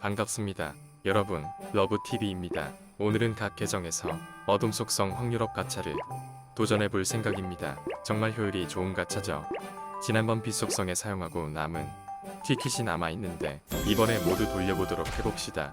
반갑습니다. 여러분, 러브TV입니다. 오늘은 각 계정에서 어둠 속성 확률업 가차를 도전해 볼 생각입니다. 정말 효율이 좋은 가차죠. 지난번 빛 속성에 사용하고 남은 티켓이 남아 있는데 이번에 모두 돌려보도록 해봅시다.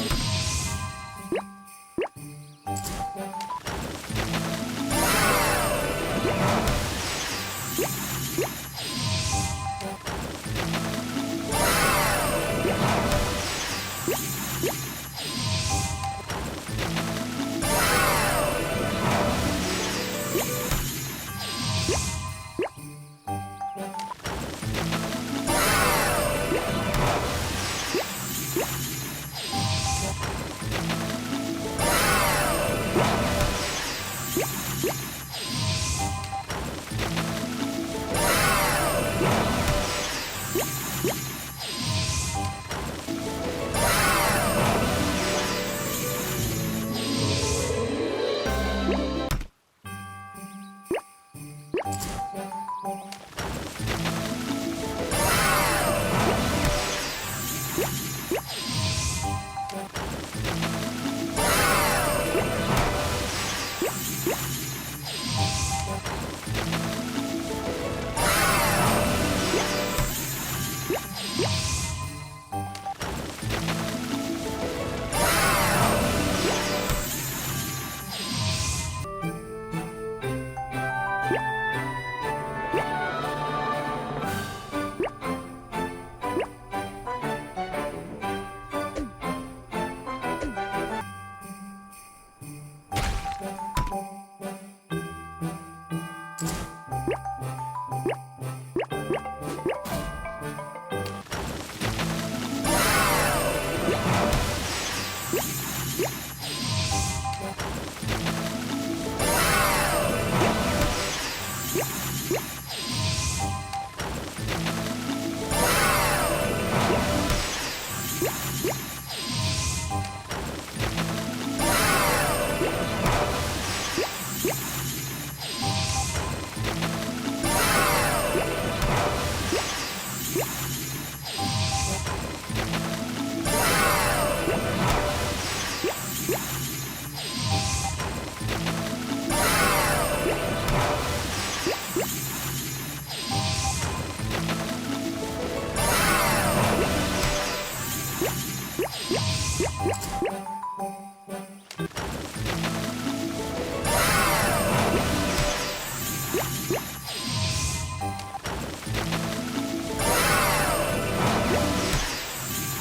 Bye.